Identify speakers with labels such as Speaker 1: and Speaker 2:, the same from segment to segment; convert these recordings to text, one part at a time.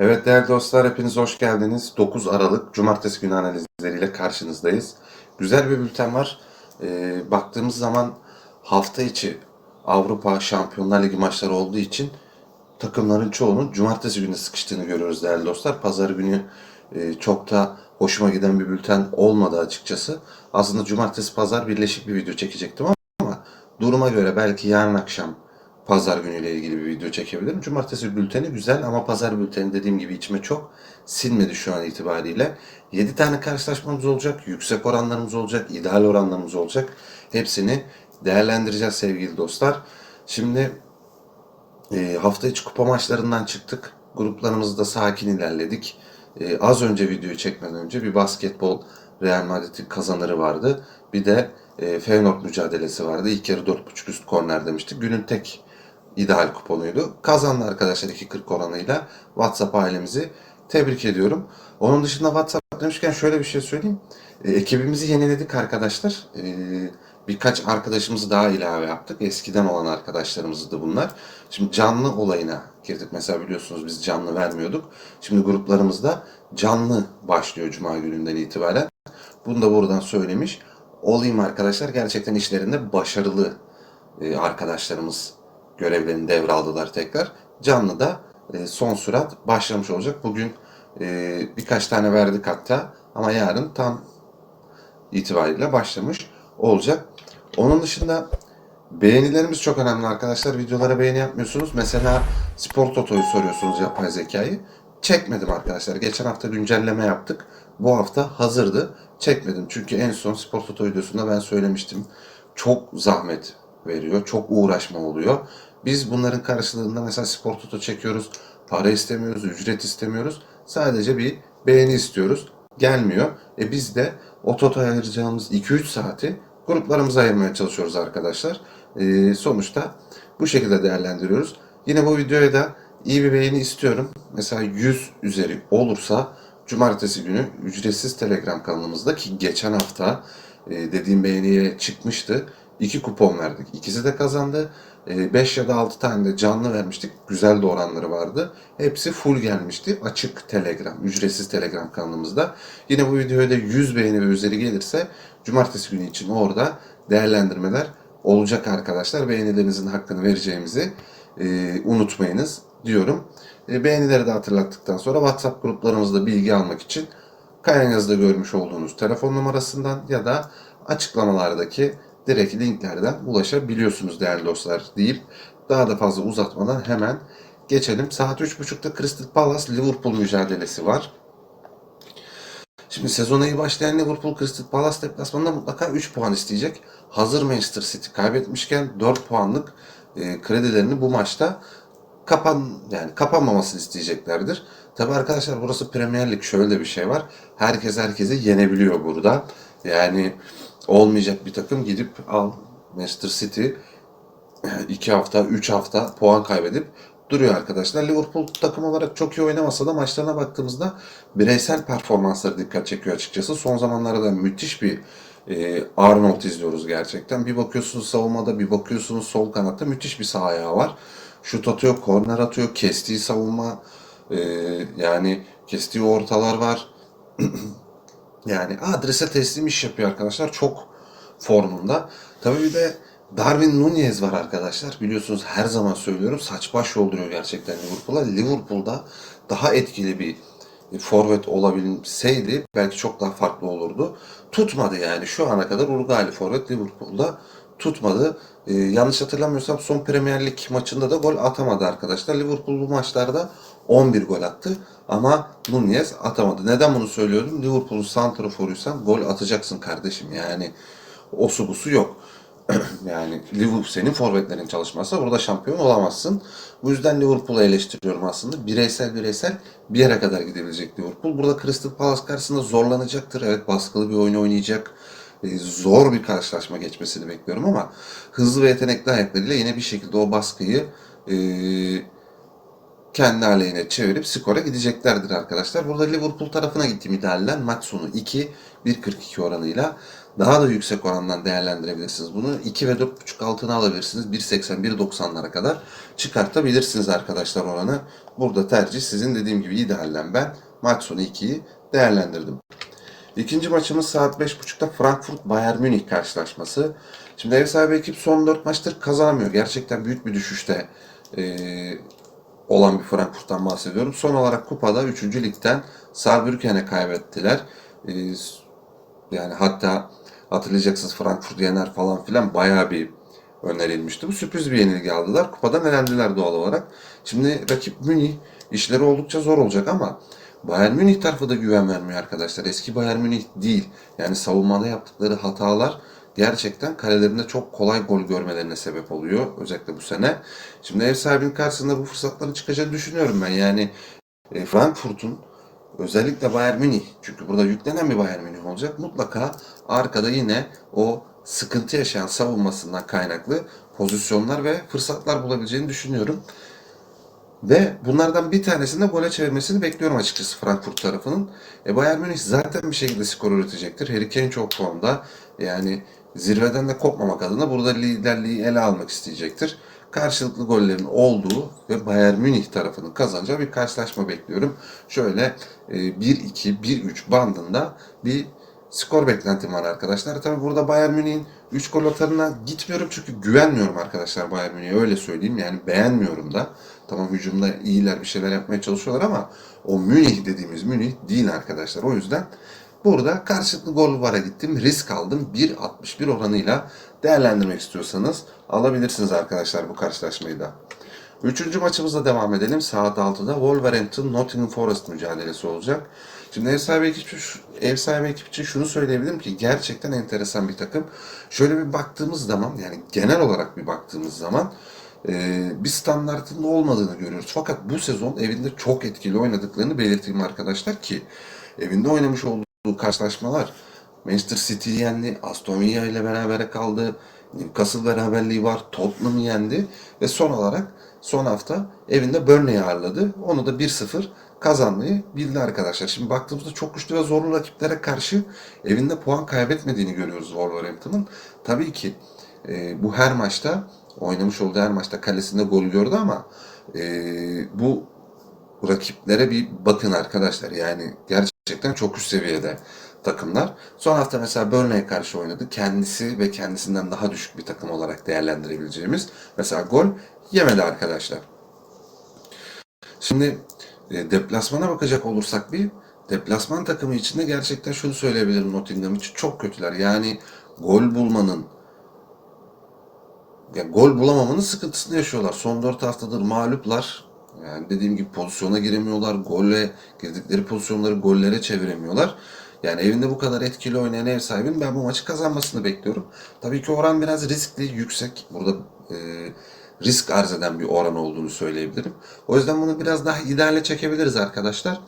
Speaker 1: Evet değerli dostlar hepiniz hoş geldiniz. 9 Aralık Cumartesi günü analizleriyle karşınızdayız. Güzel bir bülten var. Ee, baktığımız zaman hafta içi Avrupa Şampiyonlar Ligi maçları olduğu için takımların çoğunun Cumartesi günü sıkıştığını görüyoruz değerli dostlar. Pazar günü e, çok da hoşuma giden bir bülten olmadı açıkçası. Aslında Cumartesi Pazar birleşik bir video çekecektim ama duruma göre belki yarın akşam pazar günüyle ilgili bir video çekebilirim. Cumartesi bülteni güzel ama pazar bülteni dediğim gibi içime çok sinmedi şu an itibariyle. 7 tane karşılaşmamız olacak, yüksek oranlarımız olacak, ideal oranlarımız olacak. Hepsini değerlendireceğiz sevgili dostlar. Şimdi e, hafta içi kupa maçlarından çıktık. Gruplarımızda sakin ilerledik. E, az önce videoyu çekmeden önce bir basketbol Real Madrid'in kazanırı vardı. Bir de e, Feyenoord mücadelesi vardı. İlk yarı 4.5 üst korner demiştik. Günün tek ideal kuponuydu. Kazandı arkadaşlar 2.40 oranıyla. WhatsApp ailemizi tebrik ediyorum. Onun dışında WhatsApp demişken şöyle bir şey söyleyeyim. E, ekibimizi yeniledik arkadaşlar. E, birkaç arkadaşımızı daha ilave yaptık. Eskiden olan arkadaşlarımızdı bunlar. Şimdi canlı olayına girdik. Mesela biliyorsunuz biz canlı vermiyorduk. Şimdi gruplarımızda canlı başlıyor Cuma gününden itibaren. Bunu da buradan söylemiş olayım arkadaşlar. Gerçekten işlerinde başarılı e, arkadaşlarımız görevlerini devraldılar tekrar. Canlı da e, son sürat başlamış olacak. Bugün e, birkaç tane verdik hatta ama yarın tam itibariyle başlamış olacak. Onun dışında beğenilerimiz çok önemli arkadaşlar. Videolara beğeni yapmıyorsunuz. Mesela Spor Toto'yu soruyorsunuz yapay zekayı. Çekmedim arkadaşlar. Geçen hafta güncelleme yaptık. Bu hafta hazırdı. Çekmedim. Çünkü en son Spor Toto videosunda ben söylemiştim. Çok zahmet veriyor. Çok uğraşma oluyor. Biz bunların karşılığında mesela Spor Toto çekiyoruz. Para istemiyoruz, ücret istemiyoruz. Sadece bir beğeni istiyoruz. Gelmiyor. E biz de o Toto'ya ayıracağımız 2-3 saati gruplarımıza ayırmaya çalışıyoruz arkadaşlar. E, sonuçta bu şekilde değerlendiriyoruz. Yine bu videoya da iyi bir beğeni istiyorum. Mesela 100 üzeri olursa Cumartesi günü ücretsiz Telegram kanalımızda ki geçen hafta e, dediğim beğeniye çıkmıştı. İki kupon verdik. İkisi de kazandı. 5 ya da 6 tane de canlı vermiştik. Güzel de oranları vardı. Hepsi full gelmişti. Açık Telegram, ücretsiz Telegram kanalımızda. Yine bu videoya da 100 beğeni ve üzeri gelirse cumartesi günü için orada değerlendirmeler olacak arkadaşlar. Beğenilerinizin hakkını vereceğimizi e, unutmayınız diyorum. E, beğenileri de hatırlattıktan sonra WhatsApp gruplarımızda bilgi almak için kaynağınızda görmüş olduğunuz telefon numarasından ya da açıklamalardaki direkt linklerden ulaşabiliyorsunuz değerli dostlar deyip daha da fazla uzatmadan hemen geçelim. Saat 3.30'da Crystal Palace Liverpool mücadelesi var. Şimdi sezona iyi başlayan Liverpool Crystal Palace deplasmanında mutlaka 3 puan isteyecek. Hazır Manchester City kaybetmişken 4 puanlık e, kredilerini bu maçta kapan yani kapanmamasını isteyeceklerdir. Tabi arkadaşlar burası Premier Lig şöyle bir şey var. Herkes herkesi yenebiliyor burada. Yani olmayacak bir takım gidip al Manchester City 2 hafta 3 hafta puan kaybedip duruyor arkadaşlar. Liverpool takım olarak çok iyi oynamasa da maçlarına baktığımızda bireysel performansları dikkat çekiyor açıkçası. Son zamanlarda müthiş bir e, Arnold izliyoruz gerçekten. Bir bakıyorsunuz savunmada, bir bakıyorsunuz sol kanatta müthiş bir sağ ayağı var şut atıyor, korner atıyor, kestiği savunma, e, yani kestiği ortalar var. yani adrese teslim iş yapıyor arkadaşlar. Çok formunda. Tabii bir de Darwin Nunez var arkadaşlar. Biliyorsunuz her zaman söylüyorum saç baş yolduruyor gerçekten Liverpool'a. Liverpool'da daha etkili bir forvet olabilseydi belki çok daha farklı olurdu. Tutmadı yani şu ana kadar Uruguaylı forvet Liverpool'da tutmadı. Ee, yanlış hatırlamıyorsam son Premier Lig maçında da gol atamadı arkadaşlar. Liverpool bu maçlarda 11 gol attı ama Nunez atamadı. Neden bunu söylüyorum? Liverpool'un santraforuysan gol atacaksın kardeşim. Yani o su yok. yani Liverpool senin forvetlerin çalışmazsa burada şampiyon olamazsın. Bu yüzden Liverpool'u eleştiriyorum aslında. Bireysel bireysel bir yere kadar gidebilecek Liverpool. Burada Crystal Palace karşısında zorlanacaktır. Evet baskılı bir oyun oynayacak. E, zor bir karşılaşma geçmesini bekliyorum ama hızlı ve yetenekli ayaklarıyla yine bir şekilde o baskıyı e, kendi aleyhine çevirip skora gideceklerdir arkadaşlar. Burada Liverpool tarafına gittiğim idealden maç sonu 2, 1.42 oranıyla daha da yüksek orandan değerlendirebilirsiniz. Bunu 2 ve 4.5 altına alabilirsiniz. 1.80, 1.90'lara kadar çıkartabilirsiniz arkadaşlar oranı. Burada tercih sizin dediğim gibi idealden ben maç sonu 2'yi değerlendirdim. İkinci maçımız saat 5.30'da Frankfurt Bayern Münih karşılaşması. Şimdi ev sahibi ekip son 4 maçtır kazanamıyor. Gerçekten büyük bir düşüşte eee, olan bir Frankfurt'tan bahsediyorum. Son olarak kupada 3. ligden Saarbrücken'e kaybettiler. Eee, yani hatta hatırlayacaksınız Frankfurt yener falan filan bayağı bir önerilmişti. Bu sürpriz bir yenilgi aldılar. Kupadan elendiler doğal olarak. Şimdi rakip Münih işleri oldukça zor olacak ama Bayern Münih tarafı da güven vermiyor arkadaşlar. Eski Bayern Münih değil. Yani savunmada yaptıkları hatalar gerçekten kalelerinde çok kolay gol görmelerine sebep oluyor. Özellikle bu sene. Şimdi ev sahibinin karşısında bu fırsatların çıkacağını düşünüyorum ben. Yani e, Frankfurt'un özellikle Bayern Münih çünkü burada yüklenen bir Bayern Münih olacak. Mutlaka arkada yine o sıkıntı yaşayan savunmasından kaynaklı pozisyonlar ve fırsatlar bulabileceğini düşünüyorum. Ve bunlardan bir tanesini de gole çevirmesini bekliyorum açıkçası Frankfurt tarafının. E Bayern Münih zaten bir şekilde skor üretecektir. Harry Kane çok formda. Yani zirveden de kopmamak adına burada liderliği ele almak isteyecektir. Karşılıklı gollerin olduğu ve Bayern Münih tarafının kazanacağı bir karşılaşma bekliyorum. Şöyle e, 1-2, 1-3 bandında bir skor beklentim var arkadaşlar. Tabi burada Bayern Münih'in 3 gol atarına gitmiyorum çünkü güvenmiyorum arkadaşlar Bayern Münih'e öyle söyleyeyim. Yani beğenmiyorum da. Tamam hücumda iyiler bir şeyler yapmaya çalışıyorlar ama o Münih dediğimiz Münih değil arkadaşlar. O yüzden burada karşılıklı gol vara gittim. Risk aldım. 1.61 oranıyla değerlendirmek istiyorsanız alabilirsiniz arkadaşlar bu karşılaşmayı da. Üçüncü maçımızla devam edelim. Saat 6'da Wolverhampton Nottingham Forest mücadelesi olacak. Şimdi ev sahibi ekip, için- ev sahibi ekip için şunu söyleyebilirim ki gerçekten enteresan bir takım. Şöyle bir baktığımız zaman yani genel olarak bir baktığımız zaman e, bir standartında olmadığını görüyoruz. Fakat bu sezon evinde çok etkili oynadıklarını belirteyim arkadaşlar ki evinde oynamış olduğu karşılaşmalar Manchester City yendi, Aston Villa ile berabere kaldı, Newcastle beraberliği var, Tottenham'ı yendi ve son olarak son hafta evinde Burnley'i ağırladı. Onu da 1-0 kazanmayı bildi arkadaşlar. Şimdi baktığımızda çok güçlü ve zorlu rakiplere karşı evinde puan kaybetmediğini görüyoruz Wolverhampton'ın. Tabii ki e, bu her maçta oynamış olduğu her maçta kalesinde gol gördü ama e, bu rakiplere bir bakın arkadaşlar. Yani gerçekten çok üst seviyede takımlar. Son hafta mesela Burnley'e karşı oynadı. Kendisi ve kendisinden daha düşük bir takım olarak değerlendirebileceğimiz mesela gol yemedi arkadaşlar. Şimdi e, deplasmana bakacak olursak bir deplasman takımı içinde gerçekten şunu söyleyebilirim Nottingham için çok kötüler. Yani gol bulmanın ya gol bulamamanın sıkıntısını yaşıyorlar. Son 4 haftadır mağluplar. Yani dediğim gibi pozisyona giremiyorlar. Golle girdikleri pozisyonları gollere çeviremiyorlar. Yani evinde bu kadar etkili oynayan ev sahibinin ben bu maçı kazanmasını bekliyorum. Tabii ki oran biraz riskli, yüksek. Burada e, risk arz eden bir oran olduğunu söyleyebilirim. O yüzden bunu biraz daha ideale çekebiliriz arkadaşlar.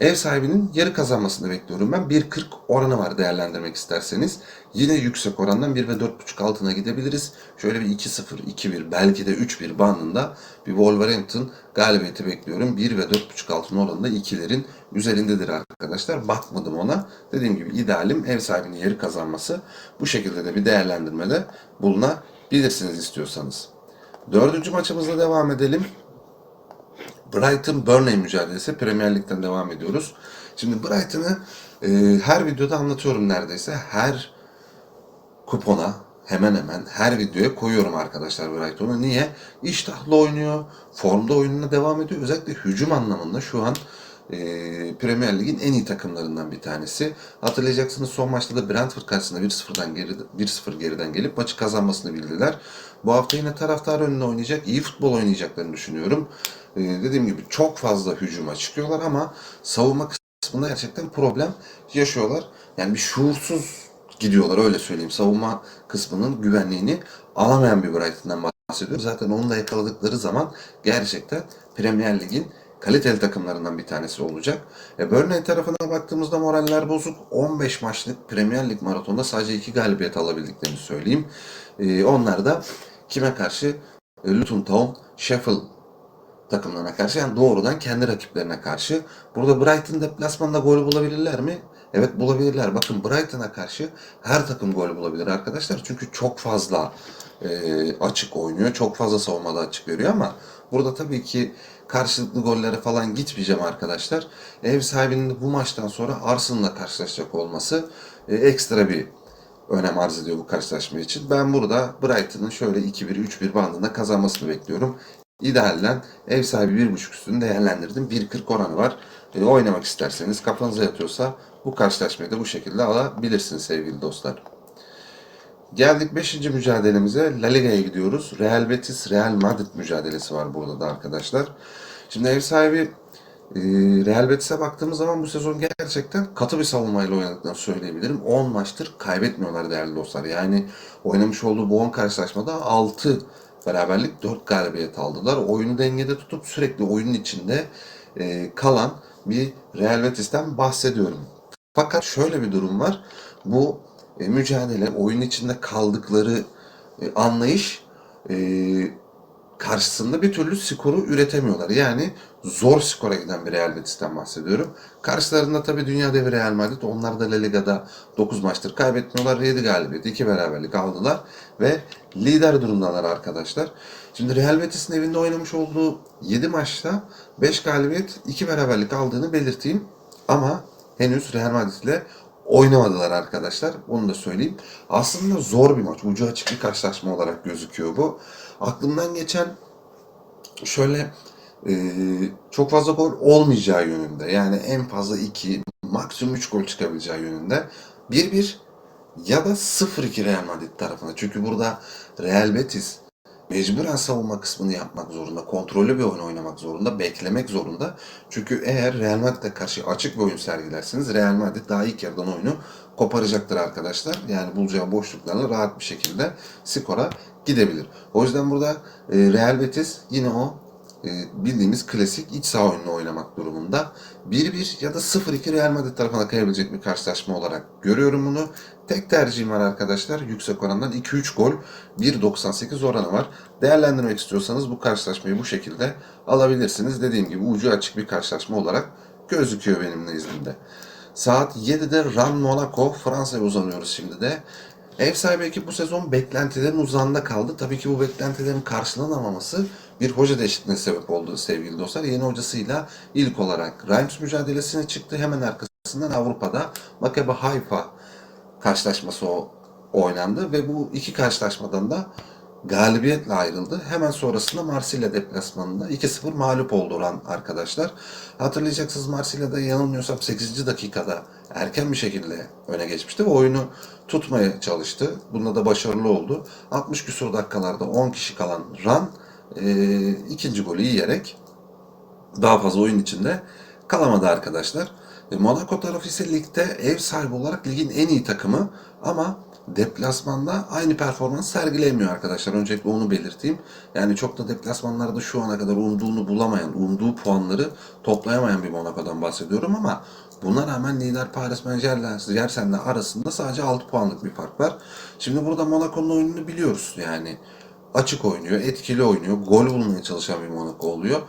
Speaker 1: Ev sahibinin yarı kazanmasını bekliyorum ben. 1.40 oranı var değerlendirmek isterseniz. Yine yüksek orandan 1 ve 4.5 altına gidebiliriz. Şöyle bir 2-0, 2-1 belki de 3-1 bandında bir Wolverhampton galibiyeti bekliyorum. 1 ve 4.5 altın oranında ikilerin üzerindedir arkadaşlar. Bakmadım ona. Dediğim gibi idealim ev sahibinin yarı kazanması. Bu şekilde de bir değerlendirmede bulunabilirsiniz istiyorsanız. Dördüncü maçımızla devam edelim. Brighton Burnley mücadelesi Premier Lig'den devam ediyoruz. Şimdi Brighton'ı e, her videoda anlatıyorum neredeyse. Her kupona hemen hemen her videoya koyuyorum arkadaşlar Brighton'u. Niye? İştahlı oynuyor, formda oyununa devam ediyor. Özellikle hücum anlamında şu an e, Premier Lig'in en iyi takımlarından bir tanesi. Hatırlayacaksınız son maçta da Brentford karşısında 1-0'dan geri 1-0 geriden gelip maçı kazanmasını bildiler. Bu hafta yine taraftar önünde oynayacak, iyi futbol oynayacaklarını düşünüyorum. E, dediğim gibi çok fazla hücuma çıkıyorlar ama savunma kısmında gerçekten problem yaşıyorlar. Yani bir şuursuz gidiyorlar öyle söyleyeyim. Savunma kısmının güvenliğini alamayan bir Brighton'dan bahsediyorum. Zaten onu da yakaladıkları zaman gerçekten Premier Lig'in kaliteli takımlarından bir tanesi olacak. E, Burnley tarafına baktığımızda moraller bozuk. 15 maçlık Premier Lig maratonda sadece 2 galibiyet alabildiklerini söyleyeyim. E, onlar da kime karşı? E, Luton Town, Sheffield takımlarına karşı yani doğrudan kendi rakiplerine karşı. Burada Brighton deplasmanda gol bulabilirler mi? Evet bulabilirler. Bakın Brighton'a karşı her takım gol bulabilir arkadaşlar. Çünkü çok fazla e, açık oynuyor. Çok fazla savunmada açık veriyor ama burada tabii ki karşılıklı gollere falan gitmeyeceğim arkadaşlar. Ev sahibinin bu maçtan sonra Arsenal'la karşılaşacak olması e, ekstra bir önem arz ediyor bu karşılaşma için. Ben burada Brighton'ın şöyle 2-1, 3-1 bandında kazanmasını bekliyorum. İdealden ev sahibi 1.5 üstünü değerlendirdim. 1.40 oranı var. E, oynamak isterseniz kafanıza yatıyorsa bu karşılaşmayı da bu şekilde alabilirsiniz sevgili dostlar. Geldik 5. mücadelemize. La Liga'ya gidiyoruz. Real Betis, Real Madrid mücadelesi var burada da arkadaşlar. Şimdi ev sahibi e, Real Betis'e baktığımız zaman bu sezon gerçekten katı bir savunmayla oynadıklarını söyleyebilirim. 10 maçtır kaybetmiyorlar değerli dostlar. Yani oynamış olduğu bu 10 karşılaşmada 6 beraberlik 4 galibiyet aldılar. Oyunu dengede tutup sürekli oyunun içinde e, kalan bir Real Betis'ten bahsediyorum. Fakat şöyle bir durum var. Bu e, mücadele, oyun içinde kaldıkları e, anlayış karşısında bir türlü skoru üretemiyorlar. Yani zor skora giden bir Real Betis'ten bahsediyorum. Karşılarında tabii dünya devi Real Madrid. Onlar da La Liga'da 9 maçtır kaybetmiyorlar. 7 galibiyet, 2 beraberlik aldılar ve lider durumdalar arkadaşlar. Şimdi Real Betis'in evinde oynamış olduğu 7 maçta 5 galibiyet, 2 beraberlik aldığını belirteyim. Ama henüz Real Madrid ile oynamadılar arkadaşlar. Onu da söyleyeyim. Aslında zor bir maç. Ucu açık bir karşılaşma olarak gözüküyor bu. Aklımdan geçen şöyle e, çok fazla gol olmayacağı yönünde. Yani en fazla 2, maksimum 3 gol çıkabileceği yönünde. 1-1 ya da 0-2 Real Madrid tarafına. Çünkü burada Real Betis mecburen savunma kısmını yapmak zorunda. Kontrollü bir oyun oynamak zorunda. Beklemek zorunda. Çünkü eğer Real Madrid'e karşı açık bir oyun sergilerseniz Real Madrid daha ilk yarıdan oyunu koparacaktır arkadaşlar. Yani bulacağı boşluklarla rahat bir şekilde skora gidebilir. O yüzden burada e, Real Betis yine o e, bildiğimiz klasik iç saha oyununu oynamak durumunda. 1-1 ya da 0-2 Real Madrid tarafına kayabilecek bir karşılaşma olarak görüyorum bunu. Tek tercihim var arkadaşlar. Yüksek orandan 2-3 gol 1.98 oranı var. Değerlendirmek istiyorsanız bu karşılaşmayı bu şekilde alabilirsiniz. Dediğim gibi ucu açık bir karşılaşma olarak gözüküyor benim nezdimde. Saat 7'de Ran Monaco Fransa'ya uzanıyoruz şimdi de. Ev sahibi ekip bu sezon beklentilerin uzağında kaldı. Tabii ki bu beklentilerin karşılanamaması bir hoca değişikliğine sebep oldu sevgili dostlar. Yeni hocasıyla ilk olarak Reims mücadelesine çıktı. Hemen arkasından Avrupa'da Maccabi Haifa karşılaşması oynandı ve bu iki karşılaşmadan da galibiyetle ayrıldı. Hemen sonrasında Marsilya deplasmanında 2-0 mağlup oldu olan arkadaşlar. Hatırlayacaksınız Marsilya'da yanılmıyorsam 8. dakikada erken bir şekilde öne geçmişti ve oyunu tutmaya çalıştı. Bunda da başarılı oldu. 60 küsur dakikalarda 10 kişi kalan Ran e, ikinci golü yiyerek daha fazla oyun içinde kalamadı arkadaşlar. E, Monaco tarafı ise ligde ev sahibi olarak ligin en iyi takımı ama deplasmanda aynı performans sergileyemiyor arkadaşlar. Öncelikle onu belirteyim. Yani çok da deplasmanlarda şu ana kadar umduğunu bulamayan, umduğu puanları toplayamayan bir Monaco'dan bahsediyorum ama buna rağmen lider Paris Saint-Germain'le arasında sadece 6 puanlık bir fark var. Şimdi burada Monaco'nun oyununu biliyoruz. Yani açık oynuyor, etkili oynuyor, gol bulmaya çalışan bir Monaco oluyor.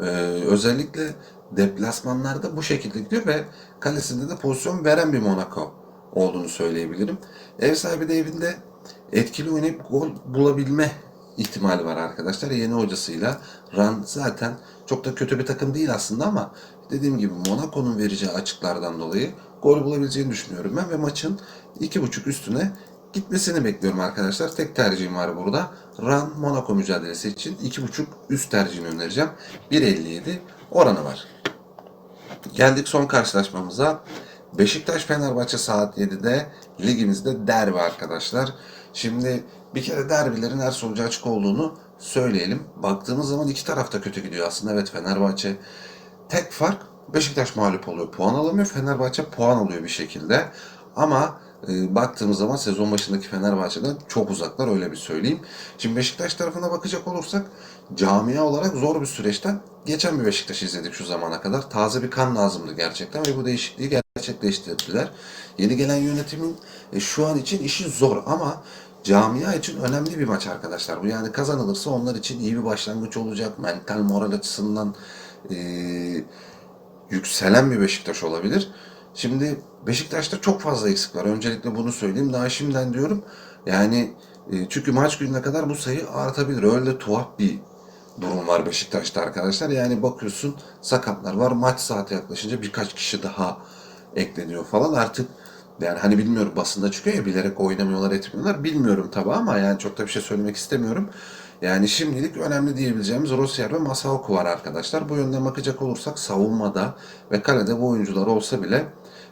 Speaker 1: Ee, özellikle deplasmanlarda bu şekilde gidiyor ve kalesinde de pozisyon veren bir Monaco olduğunu söyleyebilirim. Ev sahibi de evinde etkili oynayıp gol bulabilme ihtimali var arkadaşlar. Yeni hocasıyla Ran zaten çok da kötü bir takım değil aslında ama dediğim gibi Monaco'nun vereceği açıklardan dolayı gol bulabileceğini düşünüyorum ben ve maçın 2.5 üstüne gitmesini bekliyorum arkadaşlar. Tek tercihim var burada. Ran Monaco mücadelesi için 2.5 üst tercihini önereceğim. 1.57 oranı var. Geldik son karşılaşmamıza. Beşiktaş Fenerbahçe saat 7'de ligimizde derbi arkadaşlar. Şimdi bir kere derbilerin her sonucu açık olduğunu söyleyelim. Baktığımız zaman iki tarafta kötü gidiyor aslında. Evet Fenerbahçe tek fark Beşiktaş mağlup oluyor. Puan alamıyor. Fenerbahçe puan alıyor bir şekilde. Ama e, baktığımız zaman sezon başındaki Fenerbahçe'den çok uzaklar öyle bir söyleyeyim. Şimdi Beşiktaş tarafına bakacak olursak camia olarak zor bir süreçten geçen bir Beşiktaş izledik şu zamana kadar. Taze bir kan lazımdı gerçekten ve bu değişikliği gerçekleştirdiler. Yeni gelen yönetimin e, şu an için işi zor ama camia için önemli bir maç arkadaşlar. Bu yani kazanılırsa onlar için iyi bir başlangıç olacak. Mental moral açısından e, yükselen bir Beşiktaş olabilir. Şimdi Beşiktaş'ta çok fazla eksik var. Öncelikle bunu söyleyeyim. Daha şimdiden diyorum. Yani e, çünkü maç gününe kadar bu sayı artabilir. Öyle tuhaf bir durum var Beşiktaş'ta arkadaşlar. Yani bakıyorsun sakatlar var. Maç saati yaklaşınca birkaç kişi daha ekleniyor falan. Artık yani hani bilmiyorum basında çıkıyor ya bilerek oynamıyorlar etmiyorlar. Bilmiyorum tabi ama yani çok da bir şey söylemek istemiyorum. Yani şimdilik önemli diyebileceğimiz Rossier ve Masaoku var arkadaşlar. Bu yönden bakacak olursak savunmada ve kalede bu oyuncular olsa bile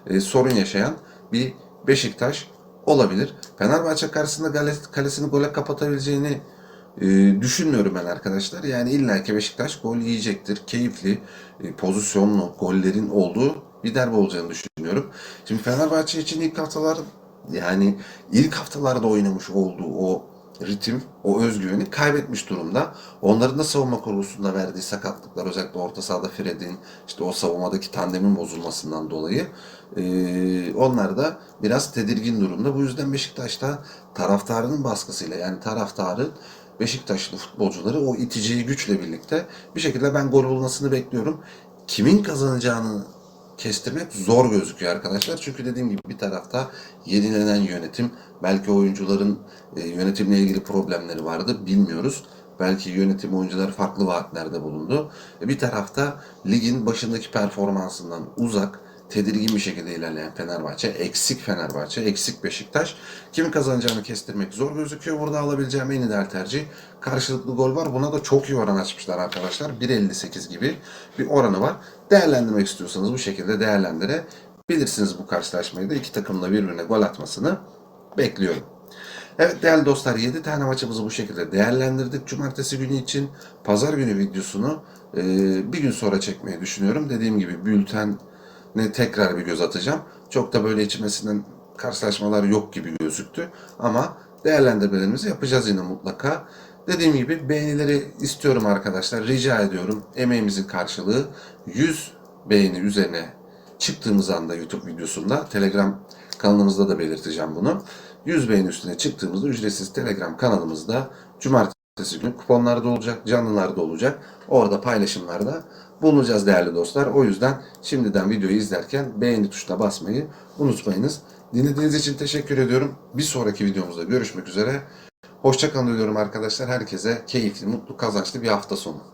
Speaker 1: e, sorun yaşayan bir Beşiktaş olabilir. Fenerbahçe karşısında kalesini gole kapatabileceğini e, düşünmüyorum ben arkadaşlar. Yani illaki Beşiktaş gol yiyecektir. Keyifli, e, pozisyonlu gollerin olduğu bir derbi olacağını düşünüyorum. Şimdi Fenerbahçe için ilk haftalar yani ilk haftalarda oynamış olduğu o ritim, o özgüveni kaybetmiş durumda. Onların da savunma kurgusunda verdiği sakatlıklar özellikle orta sahada Fred'in işte o savunmadaki tandemin bozulmasından dolayı e, onlar da biraz tedirgin durumda. Bu yüzden Beşiktaş'ta taraftarının baskısıyla yani taraftarın Beşiktaşlı futbolcuları o itici güçle birlikte bir şekilde ben gol bulmasını bekliyorum. Kimin kazanacağını kestirmek zor gözüküyor arkadaşlar. Çünkü dediğim gibi bir tarafta yenilenen yönetim, belki oyuncuların e, yönetimle ilgili problemleri vardı bilmiyoruz. Belki yönetim oyuncular farklı vaatlerde bulundu. E, bir tarafta ligin başındaki performansından uzak, tedirgin bir şekilde ilerleyen Fenerbahçe, eksik Fenerbahçe, eksik Beşiktaş. Kimin kazanacağını kestirmek zor gözüküyor. Burada alabileceğim en ideal tercih karşılıklı gol var. Buna da çok iyi oran açmışlar arkadaşlar. 1.58 gibi bir oranı var. Değerlendirmek istiyorsanız bu şekilde değerlendirebilirsiniz bu karşılaşmayı da. iki takımla birbirine gol atmasını bekliyorum. Evet değerli dostlar 7 tane maçımızı bu şekilde değerlendirdik. Cumartesi günü için pazar günü videosunu bir gün sonra çekmeyi düşünüyorum. Dediğim gibi bülten ne tekrar bir göz atacağım. Çok da böyle içmesinden karşılaşmalar yok gibi gözüktü. Ama değerlendirmelerimizi yapacağız yine mutlaka. Dediğim gibi beğenileri istiyorum arkadaşlar. Rica ediyorum. Emeğimizin karşılığı 100 beğeni üzerine çıktığımız anda YouTube videosunda Telegram kanalımızda da belirteceğim bunu. 100 beğeni üstüne çıktığımızda ücretsiz Telegram kanalımızda cumartesi günü kuponlarda olacak, canlılarda olacak. Orada paylaşımlarda bulunacağız değerli dostlar. O yüzden şimdiden videoyu izlerken beğeni tuşuna basmayı unutmayınız. Dinlediğiniz için teşekkür ediyorum. Bir sonraki videomuzda görüşmek üzere. Hoşçakalın diyorum arkadaşlar. Herkese keyifli, mutlu, kazançlı bir hafta sonu.